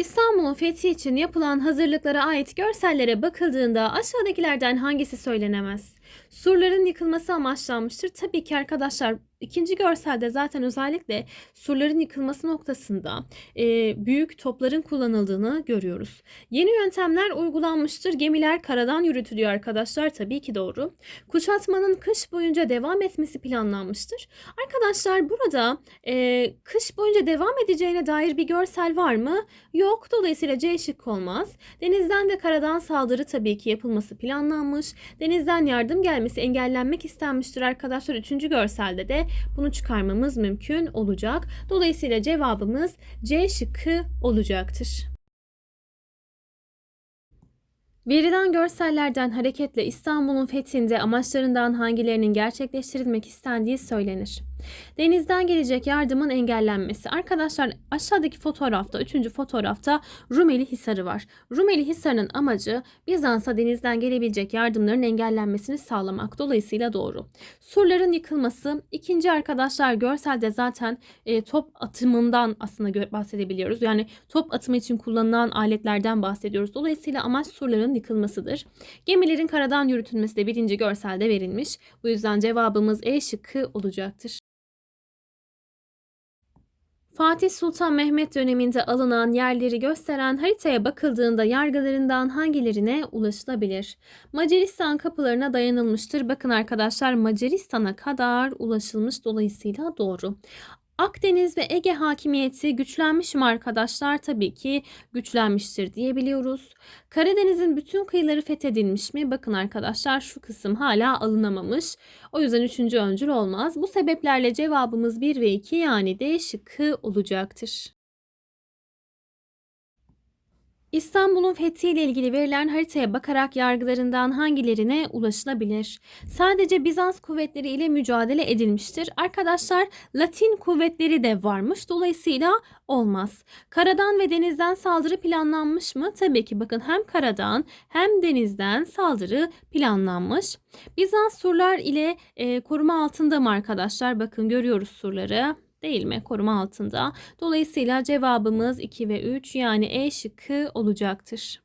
İstanbul'un fethi için yapılan hazırlıklara ait görsellere bakıldığında aşağıdakilerden hangisi söylenemez? Surların yıkılması amaçlanmıştır. Tabii ki arkadaşlar ikinci görselde zaten özellikle surların yıkılması noktasında e, büyük topların kullanıldığını görüyoruz. Yeni yöntemler uygulanmıştır. Gemiler karadan yürütülüyor arkadaşlar. Tabii ki doğru. Kuşatmanın kış boyunca devam etmesi planlanmıştır. Arkadaşlar burada e, kış boyunca devam edeceğine dair bir görsel var mı? Yok. Dolayısıyla C şık olmaz. Denizden ve karadan saldırı tabii ki yapılması planlanmış. Denizden yardım gelmesi engellenmek istenmiştir arkadaşlar. Üçüncü görselde de bunu çıkarmamız mümkün olacak. Dolayısıyla cevabımız C şıkkı olacaktır. Verilen görsellerden hareketle İstanbul'un fethinde amaçlarından hangilerinin gerçekleştirilmek istendiği söylenir. Denizden gelecek yardımın engellenmesi. Arkadaşlar aşağıdaki fotoğrafta, üçüncü fotoğrafta Rumeli Hisarı var. Rumeli Hisarı'nın amacı Bizans'a denizden gelebilecek yardımların engellenmesini sağlamak. Dolayısıyla doğru. Surların yıkılması. ikinci arkadaşlar görselde zaten e, top atımından aslında bahsedebiliyoruz. Yani top atımı için kullanılan aletlerden bahsediyoruz. Dolayısıyla amaç surların yıkılmasıdır. Gemilerin karadan yürütülmesi de birinci görselde verilmiş. Bu yüzden cevabımız E şıkkı olacaktır. Fatih Sultan Mehmet döneminde alınan yerleri gösteren haritaya bakıldığında yargılarından hangilerine ulaşılabilir? Macaristan kapılarına dayanılmıştır. Bakın arkadaşlar Macaristan'a kadar ulaşılmış dolayısıyla doğru. Akdeniz ve Ege hakimiyeti güçlenmiş mi arkadaşlar? Tabii ki güçlenmiştir diyebiliyoruz. Karadeniz'in bütün kıyıları fethedilmiş mi? Bakın arkadaşlar şu kısım hala alınamamış. O yüzden üçüncü öncül olmaz. Bu sebeplerle cevabımız 1 ve 2 yani D şıkkı olacaktır. İstanbul'un fethiyle ilgili verilen haritaya bakarak yargılarından hangilerine ulaşılabilir? Sadece Bizans kuvvetleri ile mücadele edilmiştir. Arkadaşlar Latin kuvvetleri de varmış. Dolayısıyla olmaz. Karadan ve denizden saldırı planlanmış mı? Tabii ki bakın hem karadan hem denizden saldırı planlanmış. Bizans surlar ile e, koruma altında mı arkadaşlar? Bakın görüyoruz surları değil mi? Koruma altında. Dolayısıyla cevabımız 2 ve 3 yani E şıkkı olacaktır.